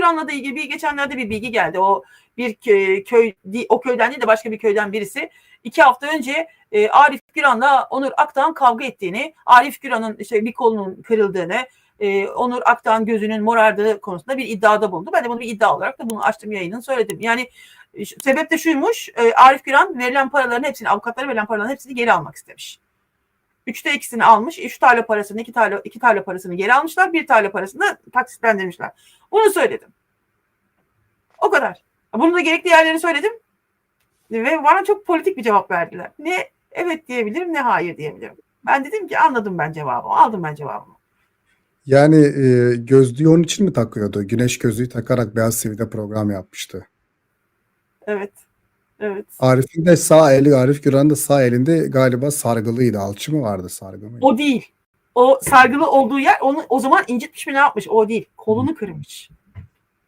Güran'la da ilgili bir geçenlerde bir bilgi geldi. O bir köy, o köyden değil de başka bir köyden birisi iki hafta önce e, Arif Güran'la Onur Aktan kavga ettiğini, Arif Güran'ın işte bir kolunun kırıldığını, e, Onur Aktan gözünün morardığı konusunda bir iddiada bulundu. Ben de bunu bir iddia olarak da bunu açtım yayının söyledim. Yani e, sebep de şuymuş. Arif Güran verilen paraların hepsini, avukatlara verilen paraların hepsini geri almak istemiş. Üçte ikisini almış. Üç tarla parasını, iki tarla, iki tarla parasını geri almışlar. Bir tarla parasını da taksitlendirmişler. Bunu söyledim. O kadar. Bunu da gerekli yerleri söyledim. Ve bana çok politik bir cevap verdiler. Ne evet diyebilirim ne hayır diyebilirim. Ben dedim ki anladım ben cevabımı. Aldım ben cevabımı. Yani e, gözlüğü onun için mi takıyordu? Güneş gözlüğü takarak Beyaz TV'de program yapmıştı. Evet. Evet. Arif'in de sağ eli, Arif Güran da sağ elinde galiba sargılıydı. Alçı mı vardı sargı mı? O değil. O sargılı olduğu yer onu o zaman incitmiş mi ne yapmış? O değil. Kolunu kırmış.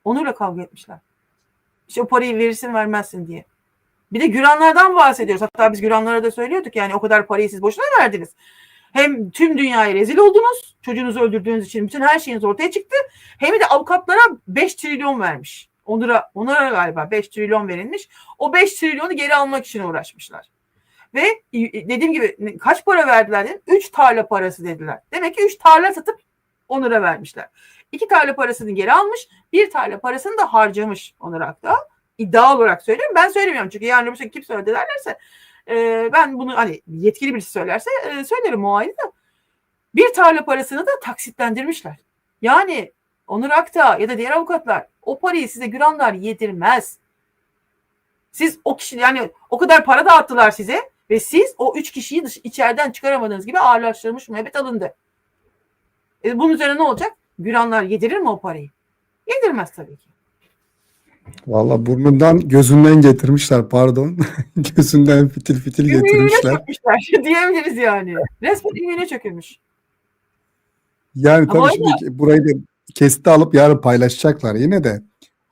Onunla kavga etmişler. İşte o parayı verirsin vermezsin diye. Bir de Güranlardan bahsediyoruz. Hatta biz Güranlara da söylüyorduk yani o kadar parayı siz boşuna verdiniz. Hem tüm dünyaya rezil oldunuz. Çocuğunuzu öldürdüğünüz için bütün her şeyiniz ortaya çıktı. Hem de avukatlara 5 trilyon vermiş. Onur'a, Onur'a galiba 5 trilyon verilmiş. O 5 trilyonu geri almak için uğraşmışlar. Ve e, dediğim gibi kaç para verdiler dedim. 3 tarla parası dediler. Demek ki 3 tarla satıp Onur'a vermişler. 2 tarla parasını geri almış. Bir tarla parasını da harcamış Onur Akdağ. İddia olarak söylüyorum. Ben söylemiyorum çünkü yarın öbür gün kim söyledi derlerse e, ben bunu hani yetkili birisi söylerse e, söylerim o ayrı da. Bir tarla parasını da taksitlendirmişler. Yani Onur Akdağ ya da diğer avukatlar o parayı size Güranlar yedirmez. Siz o kişi yani o kadar para dağıttılar size ve siz o üç kişiyi dış, içeriden çıkaramadığınız gibi ağırlaştırılmış müebbet alındı. E, bunun üzerine ne olacak? Güranlar yedirir mi o parayı? Yedirmez tabii ki. Valla burnundan gözünden getirmişler pardon. gözünden fitil fitil Ümüğüne getirmişler. çökmüşler diyebiliriz yani. Resmen ümüğüne çökülmüş. Yani Ama tabii şimdi burayı da kesiti alıp yarın paylaşacaklar yine de.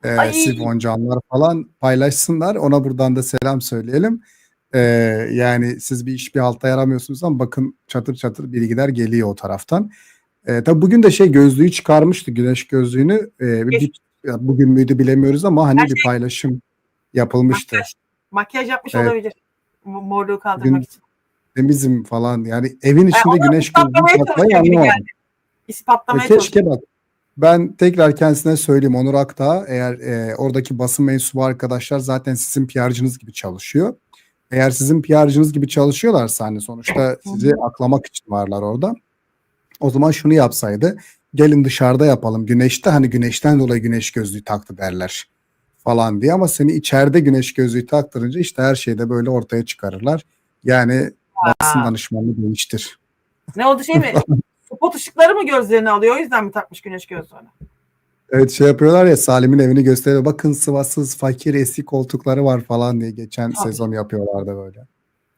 E. Sivoncanlar falan paylaşsınlar. Ona buradan da selam söyleyelim. E, yani siz bir iş bir halta yaramıyorsunuz ama bakın çatır çatır bilgiler geliyor o taraftan. E, tabii bugün de şey gözlüğü çıkarmıştı güneş gözlüğünü. E, bir, bugün müydü bilemiyoruz ama hani Her bir paylaşım yapılmıştı. Makyaj, makyaj yapmış Evet. olabilir. Mo- Morluğu kaldırmak Gün- için. Temizim falan yani evin E, içinde onu güneş gözlüğü gibi anlamadım. E, keşke bak. Ben tekrar kendisine söyleyeyim Onur Akdağ eğer e, oradaki basın mensubu arkadaşlar zaten sizin PR'cınız gibi çalışıyor. Eğer sizin PR'cınız gibi çalışıyorlarsa hani sonuçta sizi aklamak için varlar orada. O zaman şunu yapsaydı. Gelin dışarıda yapalım. Güneşte hani güneşten dolayı güneş gözlüğü taktı derler falan diye ama seni içeride güneş gözlüğü taktırınca işte her şeyde böyle ortaya çıkarırlar. Yani basın danışmanlığı değiştir. Ne oldu şey mi? Spot ışıkları mı gözlerini alıyor? O yüzden mi takmış güneş gözlüğünü? Evet şey yapıyorlar ya Salim'in evini gösteriyor. Bakın sıvasız fakir eski koltukları var falan diye geçen Tabii. sezon yapıyorlardı böyle.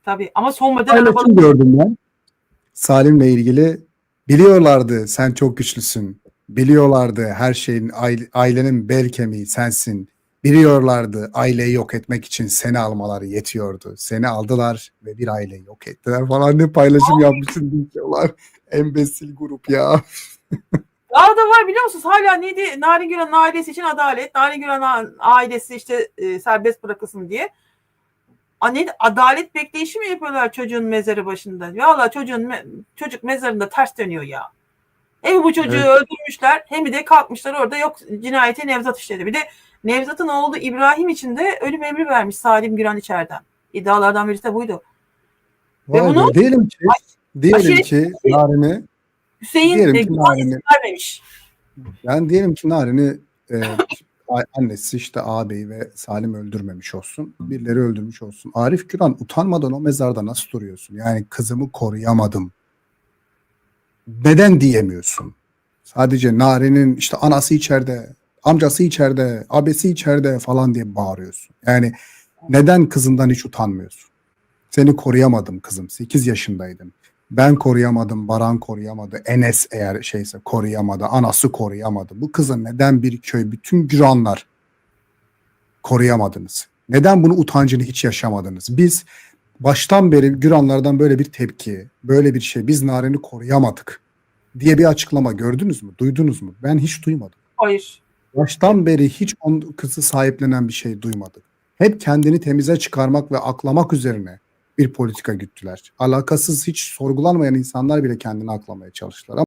Tabii ama son model arabalı gördüm ben. Salim'le ilgili biliyorlardı sen çok güçlüsün. Biliyorlardı her şeyin aile- ailenin bel kemiği sensin. Biliyorlardı aileyi yok etmek için seni almaları yetiyordu. Seni aldılar ve bir aileyi yok ettiler falan diye paylaşım yapmışsın diyorlar. Embesil grup ya. Daha da var biliyor musunuz? Hala neydi? Narin Güran'ın ailesi için adalet. Narin Güran'ın ailesi işte e, serbest bırakılsın diye. A, neydi? Adalet bekleyişi mi yapıyorlar çocuğun mezarı başında? Valla çocuğun me- çocuk mezarında ters dönüyor ya. Hem bu çocuğu Evet. öldürmüşler hem de kalkmışlar orada yok cinayeti Nevzat işledi. Bir de Nevzat'ın oğlu İbrahim için de ölüm emri vermiş Salim Güran içeriden. İddialardan birisi de buydu. Ve Vay bunu- be, diyelim ki diyelim aşiret- ki Narin'i Hüseyin Diyelim ki Narin'i- vermemiş. Yani diyelim ki Narin'i e, annesi işte ağabeyi ve Salim öldürmemiş olsun. Birileri öldürmüş olsun. Arif Güran utanmadan o mezarda nasıl duruyorsun? Yani kızımı koruyamadım. Neden diyemiyorsun? Sadece Narin'in işte anası içeride, amcası içeride, abesi içeride falan diye bağırıyorsun. Yani neden kızından hiç utanmıyorsun? Seni koruyamadım kızım. 8 yaşındaydın. Ben koruyamadım, Baran koruyamadı, Enes eğer şeyse koruyamadı, anası koruyamadı. Bu kızı neden bir köy, bütün güranlar koruyamadınız? Neden bunu utancını hiç yaşamadınız? Biz baştan beri güranlardan böyle bir tepki, böyle bir şey, biz Naren'i koruyamadık diye bir açıklama gördünüz mü, duydunuz mu? Ben hiç duymadım. Hayır. Baştan beri hiç on kızı sahiplenen bir şey duymadık. Hep kendini temize çıkarmak ve aklamak üzerine bir politika güttüler. Alakasız hiç sorgulanmayan insanlar bile kendini aklamaya çalıştılar.